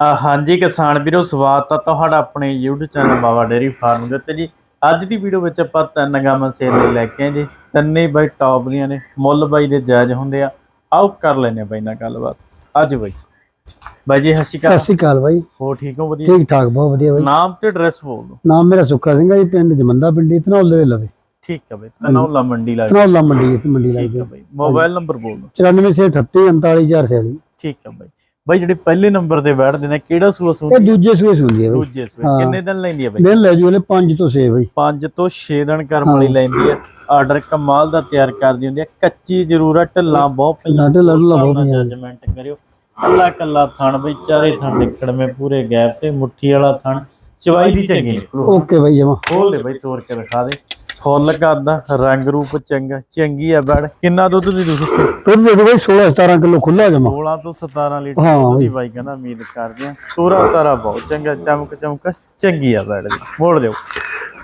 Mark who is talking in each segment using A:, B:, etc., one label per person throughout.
A: ਹਾਂਜੀ ਕਿਸਾਨ ਵੀਰੋ ਸਵਾਗਤ ਹੈ ਤੁਹਾਡਾ ਆਪਣੇ YouTube channel Baba dairy farm ਦੇ ਉੱਤੇ ਜੀ। ਅੱਜ ਦੀ ਵੀਡੀਓ ਵਿੱਚ ਆਪਾਂ ਤਿੰਨ ਗਾਵਾਂ ਸੇਲ ਲਈ ਲੈ ਕੇ ਆਏ ਜੀ। ਤਿੰਨੇ ਬਾਈ ਟੌਪ ਲੀਆਂ ਨੇ ਮੁੱਲ ਬਾਈ ਦੇ ਜਾਇਜ਼ ਹੁੰਦੇ ਆ। ਆਓ ਕਰ ਲੈਨੇ ਬਾਈ ਨਾਲ ਗੱਲਬਾਤ। ਅੱਜ ਬਾਈ। ਬਾਈ ਜੀ ਸਤਿ ਸ਼੍ਰੀ
B: ਸਤਿ
A: ਅਕਾਲ
B: ਸ਼੍ਰੀ ਅਕਾਲ ਬਾਈ।
A: ਹੋ ਠੀਕ ਹੋ ਵਧੀਆ?
B: ਠੀਕ ਠਾਕ ਬਹੁਤ ਵਧੀਆ ਬਾਈ।
A: ਨਾਮ ਤੇ ਐਡਰੈਸ ਬੋਲ ਦਿਓ।
B: ਨਾਮ ਮੇਰਾ ਸੁੱਖਾ ਸਿੰਘ ਹੈ ਜੀ ਪਿੰਡ ਜਮੰਦਾ ਪਿੰਡੀ ਧਨੌਲੇ ਦੇ ਲਵੇ
A: ਠੀਕ ਹੈ ਬਾਈ ਤਨੌਲਾ ਮੰਡੀ ਲੱਗ।
B: ਧਨੌਲਾ ਮੰਡੀ ਮੰਡੀ
A: ਠੀਕ
B: ਲੱਗਦੀ
A: ਹੈ ਬਾਈ ਮੋਬਾਈਲ ਨੰਬਰ ਬੋਲ ਦਿਓ।
B: 9438
A: ਠੀਕ ਹੈ ਬਾਈ। ਬਾਈ ਜਿਹੜੇ ਪਹਿਲੇ ਨੰਬਰ ਤੇ ਬੈਠਦੇ ਨੇ ਕਿਹੜਾ ਸੂਆ
B: ਇਹ
A: ਸੁਣਦੀ
B: ਦੂਜੇ ਸੂਏ ਸੁਣਦੀ ਹੈ ਬਾਈ।
A: ਦੂਜੇ ਸੂਏ।
B: ਹਾਂ।
A: ਕਿੰਨੇ ਦਿਨ ਲੈਂਦੀ ਹੈ ਬਾਈ?
B: ਦਿਨ ਲੈ ਜੂ ਹਲੇ 5 ਤੋਂ 6 ਬਾਈ।
A: 5 ਤੋਂ 6 ਦਿਨ ਕਰਮ ਵਾਲੀ ਲੈਂਦੀ ਹੈ ਆਰਡਰ ਕਮਾਲ ਦਾ ਤਿਆਰ ਕਰਦੀ ਹੁੰਦੀ ਹੈ ਕੱਚੀ ਜ਼ਰੂਰ ਹੈ ਢਿੱਲਾਂ ਬਹੁਤ ਪਈਆਂ।
B: ਢਿੱਲਾਂ ਢੁੱਲਾਂ ਬਹੁਤ ਪਈਆਂ।
A: ਜਜਮੈਂਟ ਕਰਿਓ। ਕੱਲਾ ਕੱਲਾ ਥਣ ਬਈ ਚਾਰੇ ਥਣ ਨਿਕੜਵੇਂ ਪੂਰੇ ਗੈਪ ਤੇ। ਮੁੱਠੀ ਵਾਲਾ ਥਣ। ਚਵਾਈ ਦੀ ਚੰਗੀ ਨਿਕਲੂ।
B: ਓਕੇ ਬਾਈ ਜਮਾ।
A: ਖੋਲ ਦੇ ਬਈ ਤੋੜ ਕੇ ਦਿਖਾ ਦੇ। ਫੁੱਲ ਕਰਦਾ ਰੰਗ ਰੂਪ ਚੰਗਾ ਚੰਗੀ ਆ ਬੜ। ਕਿੰਨਾ ਦੁੱਧ ਦੀ ਦੁੱਧ
B: ਦੁੱਧ ਦੇਖੋ ਬਾਈ 16 17 ਕਿਲੋ ਖੁੱਲਾ ਜਮਾ।
A: 16 ਤੋਂ 17 ਲੀਟਰ ਦੁੱਧ ਦੀ ਬਾਈ ਕਹਿੰਦਾ ਉਮੀਦ ਕਰਦੇ ਆ। ਤੋਰਾ ਤਾਰਾ ਬਹੁਤ ਚੰਗਾ ਚਮਕ ਚਮਕ ਚੰਗੀ ਆ ਬੜ ਦੀ। ਮੋੜ ਦਿਓ।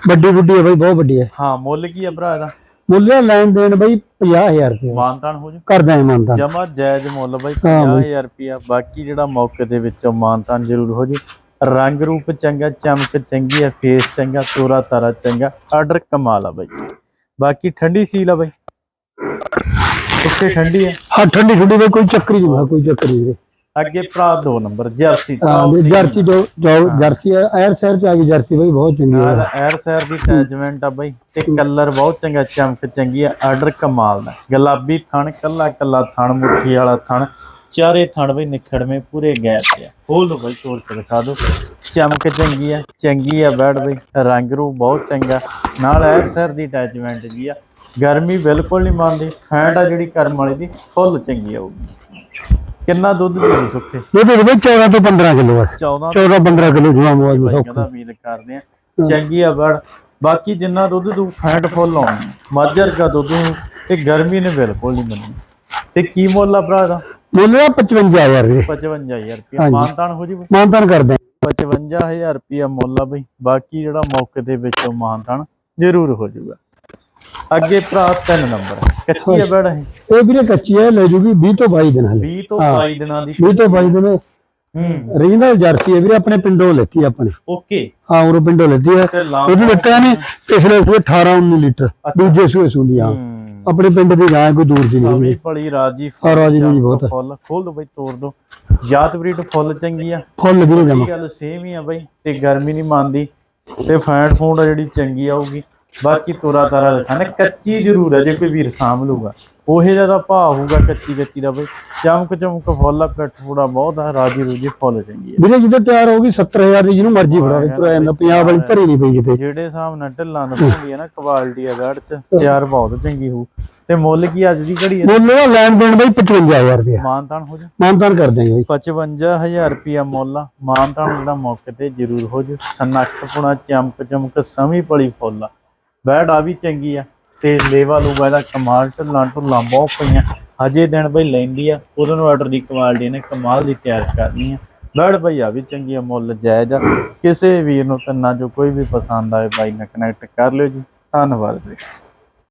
B: ਵੱਡੀ ਵੱਡੀ ਹੈ ਬਾਈ ਬਹੁਤ ਵੱਡੀ ਹੈ
A: ਹਾਂ ਮੁੱਲ ਕੀ ਆ ਭਰਾ ਇਹਦਾ?
B: ਮੁੱਲ ਦਾ ਲੈਣ ਦੇਣ ਬਾਈ 50000 ਰੁਪਏ
A: ਮਾਨਤਾਨ ਹੋ ਜੂ।
B: ਕਰਦਾ ਮੰਨਦਾ
A: ਜਮਾ ਜਾਇਜ਼ ਮੁੱਲ ਬਾਈ
B: ਹਾਂ ਬਾਈ।
A: 50000 ਰੁਪਿਆ ਬਾਕੀ ਜਿਹੜਾ ਮੌਕੇ ਦੇ ਵਿੱਚੋਂ ਮਾਨਤਾਨ ਜ਼ਰੂਰ ਹੋ ਜੀ। ਰੰਗ ਰੂਪ ਚੰਗਾ ਚਮਕ ਚੰਗੀ ਆ ਫੇਸ ਚੰਗਾ ਤੋਰਾ ਤਾਰਾ ਚੰਗਾ ਆਰਡਰ ਕਮਾਲ ਆ ਬਾਈ। ਬਾਕੀ ਠੰਡੀ ਸੀਲ ਆ ਬਾਈ। ਉੱਥੇ ਠੰਡੀ ਆ
B: ਹਾਂ ਠੰਡੀ ਠੰਡੀ ਬਾਈ ਕੋਈ ਚੱਕਰੀ ਨਹੀਂ ਮੈਂ ਕੋਈ ਚੱਕਰੀ ਨਹੀਂ।
A: ਅੱਗੇ ਭਰਾ ਦੋ ਨੰਬਰ ਜਰਸੀ।
B: ਹਾਂ ਵੀ ਜਰਸੀ ਜੋ ਜੋ ਜਰਸੀ ਐਰ ਸ਼ਹਿਰ ਚ ਆ ਗਈ ਜਰਸੀ ਬਾਈ ਬਹੁਤ ਚੰਗੀ ਹੈ
A: ਨਾਲ ਐਰ ਸੈਰ ਦੀ ਅਟੈਚਮੈਂਟ ਆ ਬਾਈ ਤੇ ਕਲਰ ਬਹੁਤ ਚੰਗਾ ਚਮਕ ਚੰਗੀ ਆ ਆਰਡਰ ਕਮਾਲ ਦਾ। ਗੁਲਾਬੀ ਥਣ ਕੱਲਾ ਕੱਲਾ ਥਣ ਮੁੱਠੀ ਵਾਲਾ ਥਣ ਚਾਰੇ ਥਣ ਬਈ ਨਿਖੜਵੇਂ ਪੂਰੇ ਗੈਪ ਤੇ ਆ। ਖੋਲ ਬਾਈ ਤੋੜ ਕੇ ਦਿਖਾ ਦਿਓ। ਚਮਕ ਚੰਗੀ ਆ ਚੰਗੀ ਆ ਬੈਡ ਬਈ। ਰੰਗ ਰੂਪ ਬਹੁਤ ਚੰਗਾ। ਨਾਲ ਐਰ ਸੈਰ ਦੀ ਅਟੈਚਮੈਂਟ ਜੀ ਆ। ਗਰਮੀ ਬਿਲਕੁਲ ਨਹੀਂ ਮੰਨਦੀ। ਫੈਂਟ ਆ ਜਿਹੜੀ ਕਰਮ ਵਾਲੀ ਦੀ ਫੁੱਲ ਚੰਗੀ ਆਊਗੀ ਕਿੰਨਾ ਦੁੱਧ ਦੇ ਦੂ ਸੁੱਕੇ
B: ਇਹ ਦੇ ਬਾਈ 14 ਤੋਂ 15 ਕਿਲੋ ਬਸ
A: 14
B: 14 15 ਕਿਲੋ ਜਮਾ ਮੋਬਾਈਲ
A: ਬਾਈ
B: ਸੌਖਾ
A: ਕਹਿੰਦਾ ਉਮੀਦ ਕਰਦੇ ਆ। ਚੰਗੀ ਆ ਬੜ ਬਾਕੀ ਜਿੰਨਾ ਦੁੱਧ ਤੂੰ ਫੈਟ ਫੁੱਲ ਆਉਣੀ। ਮਾਝਰ ਦਾ ਦੁੱਧ ਨੂੰ ਤੇ ਗਰਮੀ ਨੇ ਬਿਲਕੁਲ ਨਹੀਂ ਮੰਨੀ ਤੇ ਕੀ ਮੁੱਲ ਆ ਭਰਾ ਦਾ
B: ਦਾ 55000 ਵੀਰੇ
A: 55000 ਰੁਪਇਆ।
B: ਹਾਂਜੀ।
A: ਮਾਨਤਾਨ ਹੋ ਜੀ
B: ਮਾਨਤਾਨ ਕਰਦੇ
A: 55000 ਰੁਪਇਆ ਮੁੱਲ ਆ ਬਈ। ਬਾਕੀ ਜਿਹੜਾ ਮੌਕੇ ਦੇ ਵਿੱਚੋਂ ਮਾਨਤਾਨ ਜ਼ਰੂਰ ਹੋ ਜਾਊਗਾ ਅੱਗੇ ਭਰਾ ਤਿੰਨ ਨੰਬਰ। ਕੱਚੀ ਆ ਬੜ ਇਹ?
B: ਇਹ ਵੀਰੇ ਕੱਚੀ ਹੈ ਲੈ ਜੂਗੀ 20 ਤੋਂ 22 ਦਿਨ ਹਲੇ
A: 20 ਤੋਂ
B: ਹਾਂ।
A: 22 ਦਿਨਾਂ ਦੀ
B: 20 ਤੋਂ 22 ਦਿਨ
A: ਹੂੰ।
B: ਰੀਜਨਲ ਜਰਸੀ ਹੈ ਵੀਰੇ ਆਪਣੇ ਪਿੰਡੋਂ ਲੈਤੀ ਆਪਣੇ।
A: ਓਕੇ।
B: ਹਾਂ ਉਹ ਪਿੰਡੋਂ ਲੈਤੀ ਹੈ
A: ਤੇ ਲਾਂ
B: ਇਹਦੀ ਲੱਤਾਂ ਨੇ ਪਿਛਲੇ ਸੂਏ 18 19 ਲੀਟਰ। ਦੂਜੇ ਸੂਏ ਸੁੰਦੀ
A: ਹੂੰ।
B: ਆਪਣੇ ਪਿੰਡ ਦੀ ਗਾਂ ਕੋਈ ਦੂਰ ਦੀ ਨਹੀਂ
A: ਸਭੀ ਪੜੀ ਰਾਜੀ
B: ਹਾਂ, ਰਾਜੀ
A: ਫੁੱਲ
B: ਵੀ ਬਹੁਤ।
A: ਫੁੱਲ ਖੋਲ ਦੋ ਬਈ ਤੋੜ ਦੋ। ਜਾਤ ਬਰੀਡ ਫੁੱਲ ਚੰਗੀ ਆ।
B: ਫੁੱਲ ਵੀਰੇ ਜਮਾ।
A: ਗੱਲ ਸੇਮ ਹੀ ਆ ਬਈ ਤੇ ਗਰਮੀ ਨਹੀਂ ਮੰਨਦੀ। ਤੇ ਫੈਂਟ ਫੂਡ ਆ ਜਿਹੜੀ ਚੰਗੀ ਆਊਗੀ। ਬਾਕੀ ਤੋਰਾ ਤਾਰਾ ਦਿਖਾਣਾ ਕੱਚੀ ਜ਼ਰੂਰ ਹੈ ਜੇ ਕੋਈ ਵੀਰ ਸਾਂਭ ਲੂਗਾ। ਉਹੇ ਜ਼ਿਆਦਾ ਭਾਅ ਹੋਊਗਾ ਕੱਚੀ ਕੱਚੀ ਦਾ ਬਈ। ਚਮਕ ਚਮਕ ਫੁੱਲ ਆ ਪਿੱਠ ਫੂੜਾ ਬਹੁਤ ਆ ਰਾਜੀ ਰੂਜੀ ਫੁੱਲ ਚੰਗੀ ਆ।
B: ਵੀਰੇ ਜਦੋਂ ਤਿਆਰ ਹੋ ਗਈ 70000 ਦੀ ਜਿਹਨੂੰ ਮਰਜ਼ੀ ਫੜਾ ਦੇ ਤੁਰਿਆ ਜਾਂਦਾ ਪੰਜਾਬ ਵਾਲੀ ਧਰੀ ਨਹੀਂ ਪਈ ਕਿਤੇ।
A: ਜਿਹੜੇ ਹਿਸਾਬ ਨਾਲ ਢਿੱਲਾਂ ਦਿਖਾਉਂਦੀ ਆ ਨਾ ਕੁਆਲਿਟੀ ਆ ਗੜ ਚ ਤਿਆਰ ਬਹੁਤ ਚੰਗੀ ਹੋਊ। ਤੇ ਮੁੱਲ ਕੀ ਅੱਜ ਦੀ ਘੜੀ
B: ਮੁੱਲ ਦਾ ਲੈਣ ਦੇਣ ਬਈ 55000 ਰੁਪਏ
A: ਮਾਨਤਾਨ ਹੋ ਜਾ?
B: ਮਾਨਤਾਨ ਕਰ ਦਾਂਗੇ ਬਈ।
A: 55000 ਰੁਪਿਆ ਮੁੱਲ ਆ। ਮਾਨਤਾਨ ਜਿਹੜਾ ਮੌਕੇ ਤੇ ਜ਼ਰੂਰ ਹੋ ਜੂ। ਸਨੱਖ ਪੁਣਾ ਚਮਕ ਚਮਕ ਸਮੀ ਪਲੀ ਫੁੱਲ ਆ। ਬੈਡ ਆ ਵੀ ਚੰਗੀ ਆ। ਤੇ ਲੇਵਾ ਲੂਗਾ ਇਹਦਾ ਕਮਾਲ ਢੱਲਾਂ ਢੁੱਲਾਂ ਬਹੁਤ ਪਈਆਂ। ਹਜੇ ਦਿਨ ਬਈ ਲੈਂਦੀ ਆ, ਉਹਦੋਂ ਨੂੰ ਆਰਡਰ ਦੀ ਕੁਆਲਿਟੀ ਨੇ ਕਮਾਲ ਦੀ ਤਿਆਰ ਕਰਨੀ ਆ। ਬੈਡ ਬਈ ਆ ਵੀ ਚੰਗੀ ਮੁੱਲ ਜਾਇਜ਼ ਆ। ਕਿਸੇ ਵੀਰ ਨੂੰ ਤੰਨਾ ਜੋ ਕੋਈ ਵੀ ਪਸੰਦ ਆਏ ਬਾਈ ਨਾਲ ਕਨੈਕਟ ਕਰ ਲਿਓ ਜੀ। ਧੰਨਵਾਦ ਜੀ।